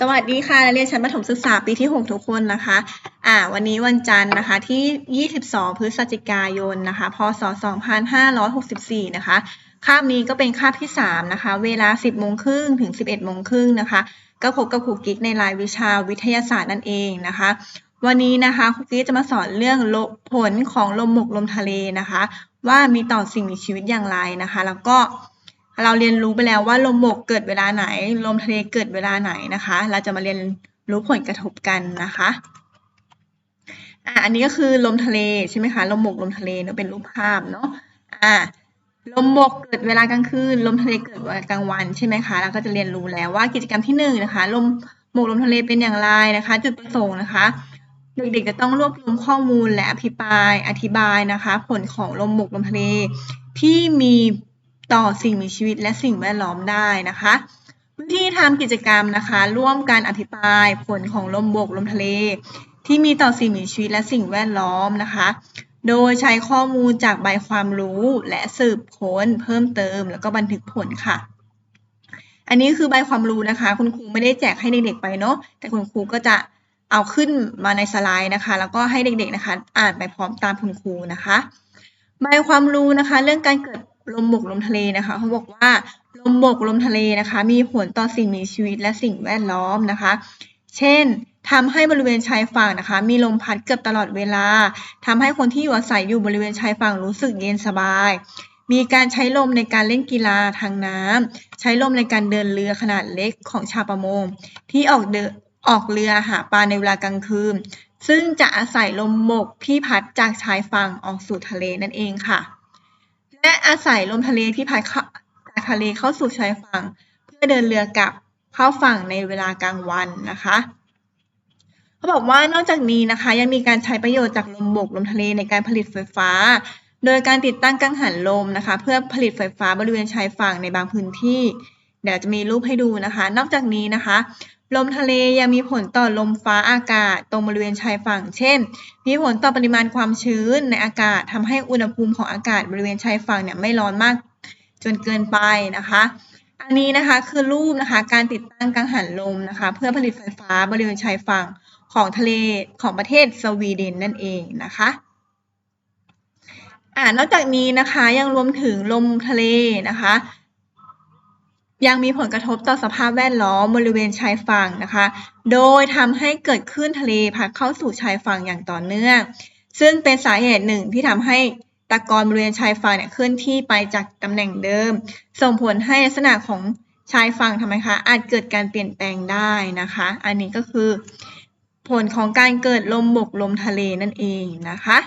สวัสดีค่ะนักเรียนชั้นประถมศึกษาปีที่ 6 ทุกคนนะคะ อ่า วันนี้วันจันทร์นะคะที่ 22 พฤศจิกายนนะคะ พศ 2564 นะคะ คาบนี้ก็เป็นคาบที่ 3 นะคะ เวลา 10 โมงครึ่งถึง 11 โมงครึ่งนะคะ ก็พบกับครูกิ๊กในรายวิชาวิทยาศาสตร์นั่นเองนะคะ วันนี้นะคะครูกิ๊กจะมาสอนเรื่องผลของลมหมกลมทะเลนะคะ ว่ามีต่อสิ่งมีชีวิตอย่างไรนะคะ แล้วก็ เราเรียนรู้ไปแล้วว่าลมบกเกิดเวลาไหน ลมทะเลเกิดเวลาไหนนะคะ เราจะมาเรียนรู้ผลกระทบกันนะคะอะอันนี้ก็คือลมทะเลใช่ไหมคะ ลมบกลมทะเลเนาะเป็นรูปภาพเนาะอ่าลมบกเกิดเวลากลางคืน ลมทะเลเกิดเวลากลางวันใช่ไหมคะ เราก็จะเรียนรู้แล้วว่ากิจกรรมที่หนึ่งนะคะ ลมบกลมทะเลเป็นอย่างไรนะคะ จุดประสงค์นะคะ เด็กๆจะต้องรวบรวมข้อมูลและอภิปราย อธิบายนะคะ ผลของลมบกลมทะเลที่มี ต่อสิ่งมีชีวิตและสิ่งแวดล้อมได้นะคะวิธีทำกิจกรรมนะคะ ร่วมการอภิปรายผลของลมบกลมทะเล ที่มีต่อสิ่งมีชีวิตและสิ่งแวดล้อมนะคะ โดยใช้ข้อมูลจากใบความรู้และสืบค้น เพิ่มเติม แล้วก็บันทึกผลค่ะ อันนี้คือใบความรู้นะคะ คุณครูไม่ได้แจกให้เด็กๆไปเนาะแต่คุณครูก็จะเอาขึ้นมาในสไลด์นะคะ แล้วก็ให้เด็กๆนะคะ อ่านไปพร้อมตามคุณครูนะคะ ใบความรู้นะคะ เรื่องการเกิด ลมบกลมทะเลนะคะเขาบอกว่าลมบกลมทะเลนะคะ มีผลต่อสิ่งมีชีวิตและสิ่งแวดล้อมนะคะ เช่นทำให้บริเวณชายฝั่งนะคะ มีลมพัดเกือบตลอดเวลาทำให้คนที่อยู่อาศัยอยู่บริเวณชายฝั่งรู้สึกเย็นสบาย มีการใช้ลมในการเล่นกีฬาทางน้ำใช้ลมในการเดินเรือขนาดเล็กของชาวประมง ที่ออกเดออกเรือหาปลาในเวลากลางคืนซึ่งจะอาศัยลมบกที่พัดจากชายฝั่งออกสู่ทะเลนั่นเองค่ะ และอาศัยลมทะเลที่พัดเข้าจากทะเลเข้าสู่ชายฝั่ง เพื่อเดินเรือกลับเข้าฝั่งในเวลากลางวันนะคะเขาบอกว่านอกจากนี้นะคะ ยังมีการใช้ประโยชน์จากลมบกลมทะเลในการผลิตไฟฟ้า โดยการติดตั้งกังหันลมนะคะ เพื่อผลิตไฟฟ้าบริเวณชายฝั่งในบางพื้นที่ เดี๋ยวจะมีรูปให้ดูนะคะ นอกจากนี้นะคะ ลมทะเลยังมีผลต่อลมฟ้าอากาศตรงบริเวณชายฝั่ง เช่น มีผลต่อปริมาณความชื้นในอากาศทำให้อุณหภูมิของอากาศบริเวณชายฝั่งเนี่ยไม่ร้อนมากจนเกินไปนะคะ อันนี้นะคะคือรูปนะคะการติดตั้งกังหันลมนะคะ เพื่อผลิตไฟฟ้าบริเวณชายฝั่งของทะเลของประเทศสวีเดนนั่นเองนะคะอ่านอกจากนี้นะคะยังรวมถึงลมทะเลนะคะ ยังมีผลกระทบต่อสภาพแวดล้อมบริเวณชายฝั่งนะคะ โดยทำให้เกิดคลื่นทะเลพัดเข้าสู่ชายฝั่งอย่างต่อเนื่อง ซึ่งเป็นสาเหตุหนึ่งที่ทำให้ตะกอนบริเวณชายฝั่งเนี่ยเคลื่อนที่ไปจากตำแหน่งเดิม ส่งผลให้ลักษณะของชายฝั่งทำไมคะ อาจเกิดการเปลี่ยนแปลงได้นะคะ อันนี้ก็คือ ผลของการเกิดลมบกลมทะเลนั่นเองนะคะ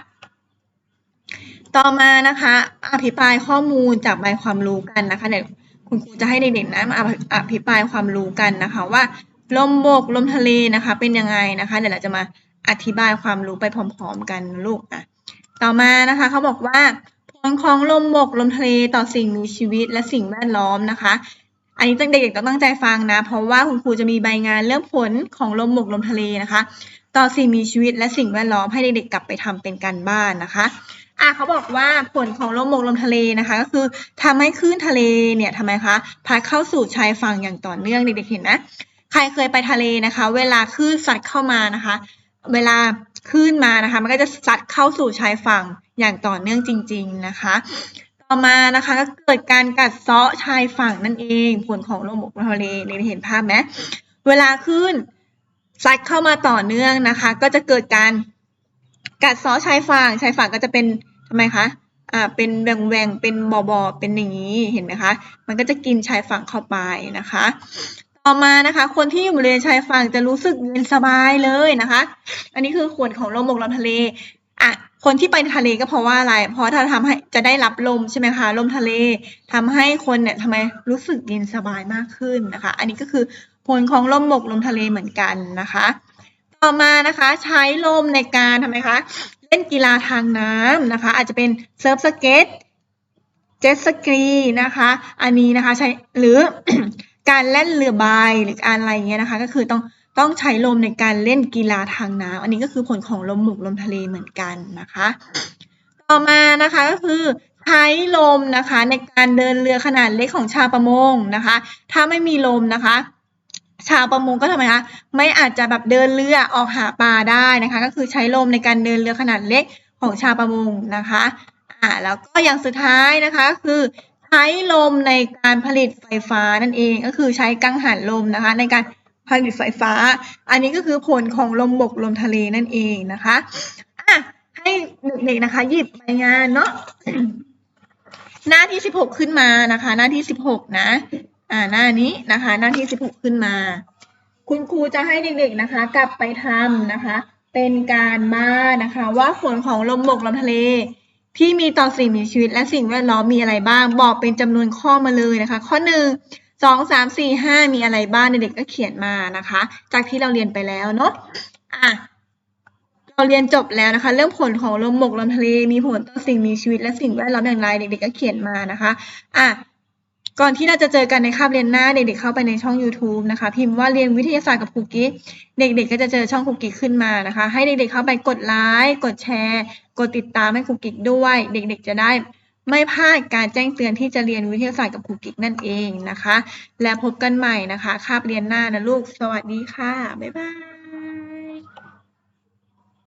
ต่อมานะคะ อภิปรายข้อมูลจากใบความรู้กันนะคะเดี๋ยว คุณครูจะให้เด็กๆนะมาอภิปรายความรู้กันนะคะว่าลมบกลมทะเลนะคะเป็นยังไงนะคะ เดี๋ยวเราจะมาอธิบายความรู้ไปพร้อมๆกันลูกอะต่อมานะคะเขาบอกว่าผลของลมบกลมทะเลต่อสิ่งมีชีวิตและสิ่งแวดล้อมนะคะ อันนี้เด็กๆต้องตั้งใจฟังนะ เพราะว่าคุณครูจะมีใบงานเรื่องผลของลมบกลมทะเลนะคะ ต่อสิ่งมีชีวิตและสิ่งแวดล้อมให้เด็กๆกลับไปทำเป็นการบ้านนะคะ อะเขาบอกว่าผลของลมบกลมทะเลนะคะ ก็คือทำให้คลื่นทะเลเนี่ยทำไมคะพัดเข้าสู่ชายฝั่งอย่างต่อเนื่องเด็กๆเห็นนะใครเคยไปทะเลนะคะ เวลาคลื่นซัดเข้ามานะคะ เวลาคลื่นมานะคะ มันก็จะซัดเข้าสู่ชายฝั่งอย่างต่อเนื่องจริง ๆนะคะ ต่อมานะคะก็เกิดการกัดเซาะชายฝั่งนั่นเอง ผลของลมบกลมทะเลเด็กๆเห็นภาพไหมเวลาคลื่นซัดเข้ามาต่อเนื่องนะคะ ก็จะเกิดการกัดเซาะชายฝั่งชายฝั่งก็จะเป็น ทำไมคะอ่าเป็นแหวงแหวงเป็นบอบอเป็นอย่างนี้เห็นไหมคะมันก็จะกินชายฝั่งเข้าไปนะคะ ต่อมานะคะ คนที่อยู่บริเวณชายฝั่งจะรู้สึกเย็นสบายเลยนะคะ อันนี้คือขวดของลมบกลมทะเลอะคนที่ไปทะเลก็เพราะว่าอะไร เพราะถ้าทำให้จะได้รับลมใช่ไหมคะ ลมทะเลทำให้คนเนี่ยทำไมรู้สึกเย็นสบายมากขึ้นนะคะ อันนี้ก็คือผลของลมบกลมทะเลเหมือนกันนะคะ ต่อมานะคะใช้ลมในการทำไมคะ เล่นกีฬาทางน้ำนะคะ อาจจะเป็นเซิร์ฟสเก็ตเจ็ตสกีนะคะ อันนี้นะคะใช้หรือการเล่นเรือใบหรือการอะไรเงี้ยนะคะ ก็คือต้องต้องใช้ลมในการเล่นกีฬาทางน้ำอันนี้ก็คือผลของลมหมุกลมทะเลเหมือนกันนะคะ ต่อมานะคะก็คือใช้ลมนะคะในการเดินเรือขนาดเล็กของชาวประมงนะคะ ถ้าไม่มีลมนะคะ ชาวประมงก็ทำไมคะไม่อาจจะแบบเดินเรือออกหาปลาได้นะคะ ก็คือใช้ลมในการเดินเรือขนาดเล็กของชาวประมงนะคะอ่าแล้วก็อย่างสุดท้ายนะคะคือใช้ลมในการผลิตไฟฟ้านั่นเองก็คือใช้กังหันลมนะคะ ในการผลิตไฟฟ้า อันนี้ก็คือผลของลมบกลมทะเลนั่นเองนะคะอะให้เด็กๆนะคะ หยิบใบงานเนาะหน้าที่สิบหกขึ้นมานะคะ หน้าที่สิบหกนะ อ่าหน้านี้นะคะ หน้าที่สิบหกขึ้นมา คุณครูจะให้เด็กๆนะคะ กลับไปทำนะคะ เป็นการบ้านนะคะ ว่าผลของลมบกลมทะเล ที่มีต่อสิ่งมีชีวิต และสิ่งแวดล้อมมีอะไรบ้าง บอกเป็นจำนวนข้อมาเลยนะคะ ข้อหนึ่งสองสามสี่ห้ามีอะไรบ้างเด็กๆก็เขียนมานะคะ จากที่เราเรียนไปแล้วเนาะอะเราเรียนจบแล้วนะคะ เรื่องผลของลมบกลมทะเลมีผลต่อสิ่งมีชีวิตและสิ่งแวดล้อมอย่างไรเด็กๆก็เขียนมานะคะอะ ก่อนที่เราจะเจอกันในคาบเรียนหน้าเด็กๆเข้าไปในช่อง YouTube นะคะ พิมพ์ว่าเรียนวิทยาศาสตร์กับครูกิ๊กเด็กๆก็จะเจอช่องครูกิ๊กขึ้นมานะคะ ให้เด็กๆเข้าไปกดไลค์กดแชร์ กดติดตามให้ครูกิ๊กด้วย เด็กๆ จะได้ไม่พลาดการแจ้งเตือนที่จะเรียนวิทยาศาสตร์กับครูกิ๊กนั่นเองนะคะ และพบกันใหม่นะคะคาบเรียนหน้านะลูก สวัสดีค่ะบ๊ายบาย